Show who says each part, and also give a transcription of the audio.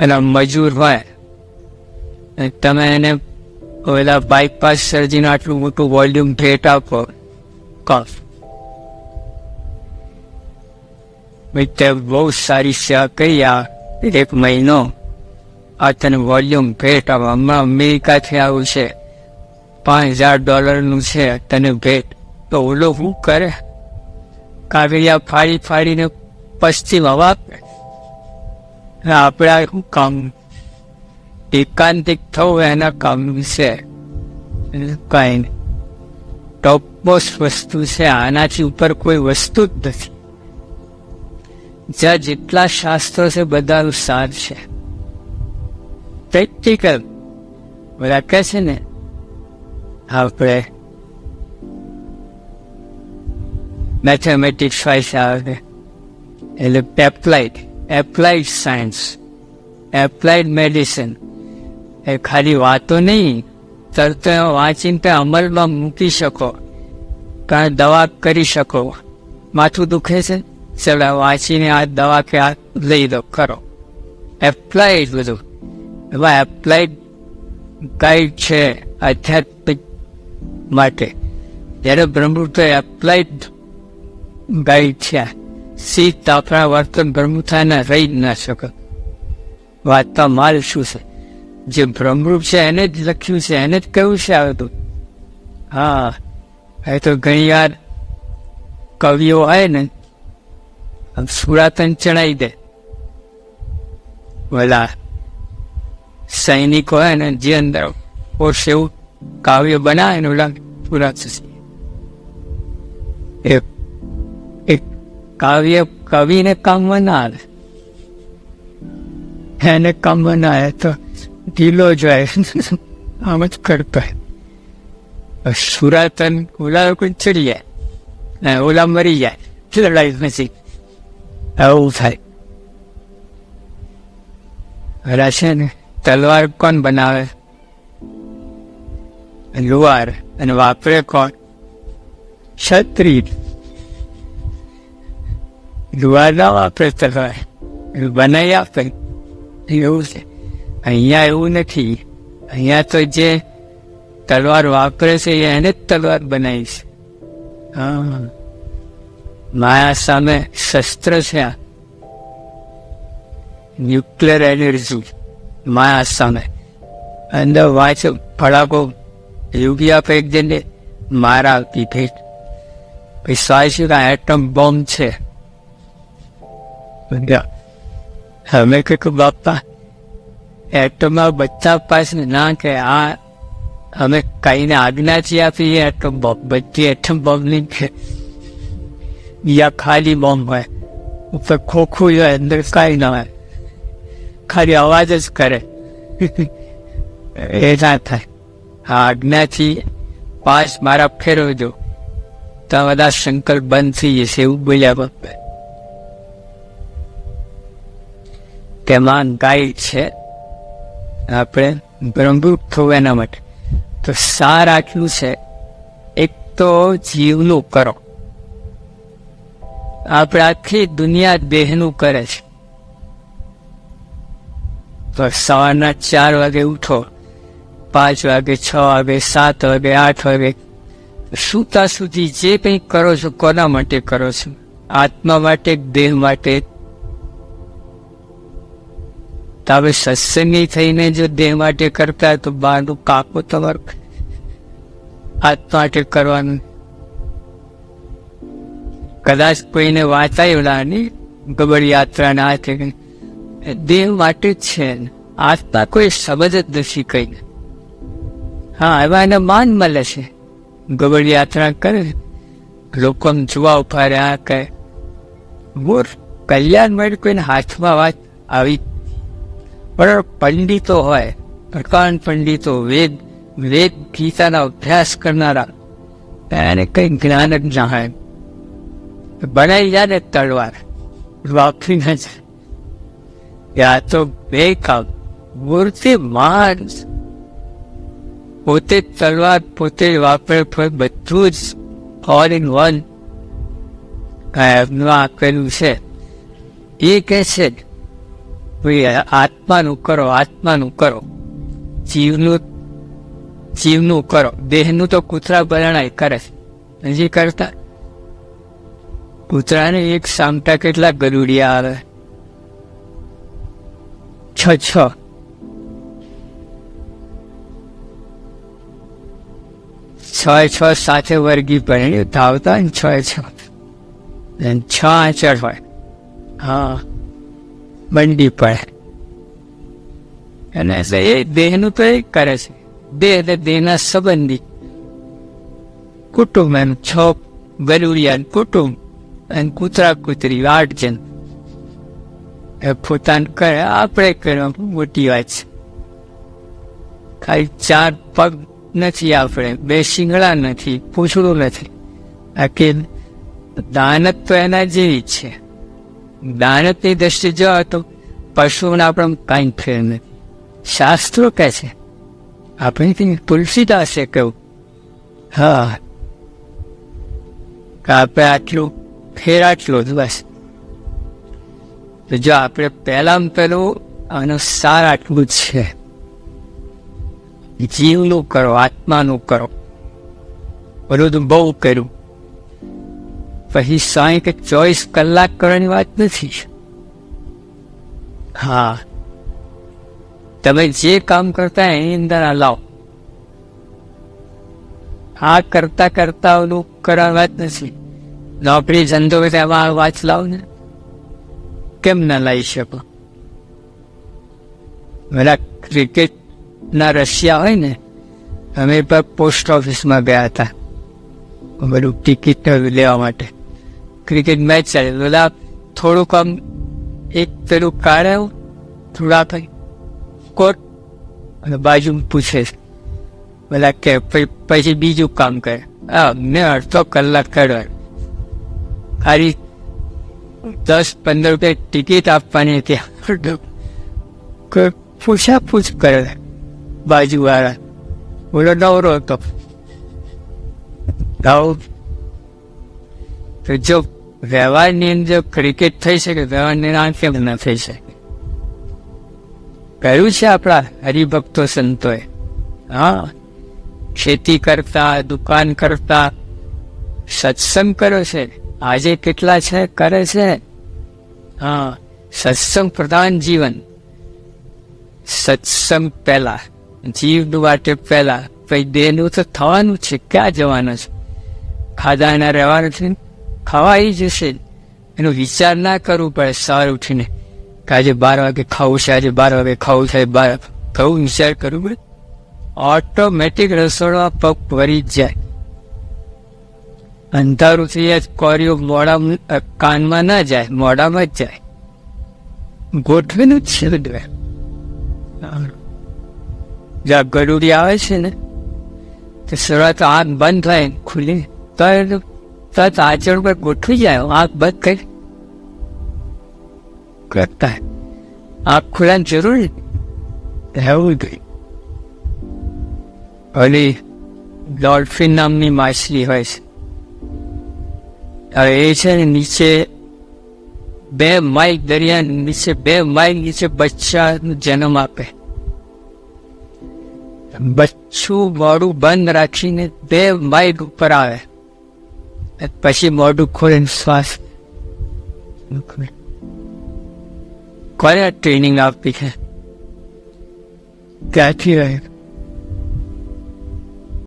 Speaker 1: એના મજૂર હોય. તમે એને ઓલા બાયપાસ સર્જીને આટલું મોટું વોલ્યુમ ભેટ આપો. કફ. તે બહુ સારી સેવા કરી આ એક મહિનો. આ તને વોલ્યુમ ભેટ આવો હમણાં અમેરિકાથી આવું છે. પાંચ હજાર ડોલરનું છે તને ભેટ. તો ઓલો શું કરે? કાગળિયા ફાડી ફાડીને પશ્ચિમ હવા આપે. આપણે કામ એકાંતિક થવું એના કામનું છે કાંઈ નહીં. ટોપમોસ્ટ વસ્તુ છે, આનાથી ઉપર કોઈ વસ્તુ જ નથી. જ્યાં જેટલા શાસ્ત્રો છે, બધાનું સાર છે. પ્રેક્ટિકલ બધા કહે છે ને, આપણે મેથેમેટિક્સ વાઇસ આવે એટલે applied applied science applied medicine એ ખાલી વાતો નહીં તરત વાંચીને તે અમલમાં મૂકી શકો કારણ દવા કરી શકો. માથું દુખે છે? ચલો, વાંચીને આ દવા કે આ લઈ દો, કરો. એપ્લાઇડ બધું. એમાં એપ્લાઇડ ગાઈડ છે આધ્યાત્મિક માટે. જ્યારે બ્રહ્મૃત એપ્લાઇડ ગાઈડ છે શીત આપણા વર્તન બ્રહ્મથાને રહી જ ના શકે. વાંચતા માલ શું છે? જે બ્રહ્મરૂપ છે એને જ લખ્યું છે, એને જ કહ્યું છે આવે તો. હા, એ તો ઘણી વાર કવિઓ હોય ને, આમ સુરાતન ચડાવી દે. ઓલા સૈનિકો હોય ને, જે અંદર કોર્સ એવું કાવ્ય બનાવે ને ઓલા પૂરા કાવ્ય કવિને કામમાં એને કામમાં હે તો ઢીલો જાય. આમ જ કરતો સુરાતન ઓલા કોઈ ચડી જાય ઓલા મરી જાય. લડાઈ નથી આવું થાય. રાશે ને, તલવાર કોણ બનાવે? લુવાર અને વાપરે કોણ? ક્ષત્રિય. લુવાર ના વાપરે તલવાર એ બનાવી આપે એવું છે અહીંયા એવું નથી અહીંયા તો જે તલવાર વાપરે છે એને જ તલવાર બનાવી છે હા માયા સામે શસ્ત્ર છે આ ન્યુક્લિયર એનર્જી માયા સામે અંદર વાંચ ફળાકો યોગી આપે એક જણને મારા આપી ભેટ પછી સાચું કે એટમ બોમ્બ છે અમે કહ્યું બાપા એટમમાં બચ્ચા પાસે ના કે આ અમે કઈને આજ્ઞાથી આપી એટમ બોમ્બ બધી એટમ બોમ્બની છે બીજા ખાલી બોમ્બ હોય. ઉપર ખોખું હોય, અંદર કાંઈ ના હોય. ખાલી અવાજ જ કરે. એ ના થાય. આ આજ્ઞાથી પાસ મારા ફેરવજો તો બધા સંકલ્પ બંધ થઈ જશે, એવું બોલ્યા બાપા. તેમાં ગાઈડ છે. આપણે બ્રહ્મભૂત થવું એના માટે. તો સાર આટલું છે. એક તો જીવનું કરો. આપણે આખી દુનિયા દેહનું કરે છે. તો સવારના ચાર વાગે ઉઠો. પાંચ વાગે છ વાગે, સાત વાગે, આઠ વાગે. સૂતા સુધી જે કંઈ કરો છો, કોના માટે કરો છો? આત્મા માટે, દેહ માટે તો સત્સંગી થઈને જો દેહ માટે કરતા તો બહારનું કાકો તમારું. આત્મા માટે કરવાનું. કદાચ કોઈને વાંચાયું ની ગબર યાત્રાના હાથે. દેહ માટે જ છે આત્મા કોઈ સમજ જ નથી કઈ. હા એવા એને માન મળે છે. ગબર યાત્રા કરે લોકો જોવા ઊભા રહ્યા કે મૂર, કલ્યાણ માટે કોઈને હાથમાં વાત આવી પણ પંડિતો હોય, પ્રકાંડ પંડિતો, વેદ વેદ ગીતાનો અભ્યાસ કરનારા, એને કઈ જ્ઞાન જ ના હોય. બનાવી જાય ને તળવાર વાપરી ના જાય. આ તો બે કામ, મૂર્તિ માન. પોતે તલવાર, પોતે વાપરે બધું જ ઓલ ઇન વન એમનું આપેલું છે. એ કહે છે આત્માનું કરો આત્માનું કરો જીવનું જીવનું કરો દેહનું તો કૂતરા બરણાય કરે છે હજી કરતા કૂતરાને એક સામટા કેટલા ગરુડિયા આવે છ છ છ છ સાથે વર્ગી ભણી ધાવતા છ છ છ આચર હોય હા બંડી પડે. અને એ દેહનું તો એ કરે છે. દેહ એટલે દેહના સંબંધી. કુટુંબ એમ છ ગરુડિયા કુટુંબ અને કૂતરા કૂતરી આઠ જન એ પોતાને કરે, આપણે કરવા મોટી વાત છે. ખાલી ચાર પગ નથી આપણે, બે શિંગડા નથી, પૂછડું નથી. આખી દાનત તો એના જેવી જ છે. દાનતની દ્રષ્ટિ જો તો પશુઓના આપણે કાંઈ ફેર નથી. શાસ્ત્રો કહે છે આપણે તુલસીદાસ તુલસીદાસે કહ્યું, હા, કે આપણે આટલું ફેર આટલું જ બસ. તો જો આપણે પહેલામાં પહેલું આનો સાર આટલું જ છે. જીવનું કરો, આત્માનું કરો. બધું બહુ કર્યું. પછી સાંઈ કે ચોવીસ કલાક કરવાની વાત નથી. હા. તમે જે કામ કરતા એની અંદર આ લાવો. આ કરતા કરતા ઓલું કરવાની વાત નથી. નોકરી ધંધો હોય તેમાં વાંચ લાવો ને કેમ ના લાવી શકો? પેલા ક્રિકેટના રશિયા હોય ને, અમે પર પોસ્ટ ઓફિસમાં ગયા હતા. બધું ટિકિટ લેવા માટે. ક્રિકેટ મેચ ચાલે બધા થોડુંક આમ એક પેલું કાઢ્યું થોડા કંઈ કોટ અને બાજુ પૂછે બધા કે પછી બીજું કામ કરે હા મેં અડધો કલાક કર્યો ખાલી દસ પંદર રૂપિયા ટિકિટ આપવાની કોઈ પૂછા પૂછ કરે બાજુવાળા બોલો નવરો હતો જો વ્યવહારની અંદર ક્રિકેટ થઈ શકે, વ્યવહારની અંદર કેમ ન થઈ શકે? કહ્યું છે આપણા હરિભક્તો સંતોએ. હા, ખેતી કરતા, દુકાન કરતા, સત્સંગ કર્યો છે. આજે કેટલા છે? કરે છે. હા, સત્સંગ પ્રધાન જીવન. સત્સંગ પહેલા, જીવનું માટે પહેલા પછી દેહનું તો થવાનું છે. ક્યાં જવાનું છે? ખાધા એના રહેવાનું છે ખવાઈ જશે. એનો વિચાર ના કરવું પડે સવાર ઉઠીને કે આજે બાર વાગે ખાવું છે, આજે બાર વાગે ખાવું છે, બાર કવું વિચાર કરવું પડે. ઓટોમેટિક રસોડા પગ જ જાય. અંધારું થઈ જાય, કોરીઓ મોડા કાનમાં ના જાય મોડામાં જ જાય. ગોઠવેલું જ છે જ્યાં ગરુડી આવે છે ને? તો શરૂઆત આંખ બંધ થાય ખુલી તરત તરત આચરણ પર ગોઠવી જાય આંખ બંધ કરી કરતા. આંખ ખુલવાની જરૂર રહેવું જોઈએ. ઓલી ડોલ્ફિન નામની માછલી હોય છે. હવે એ છે ને નીચે બે માઇલ દરિયા નીચે, બે માઇલ નીચે બચ્ચાનો જન્મ આપે. બચ્ચું મોડું બંધ રાખીને બે માઇલ ઉપર આવે. પછી મોઢું ખોલીને શ્વાસ કોને ટ્રેનિંગ આપી છે? ક્યાંથી રહે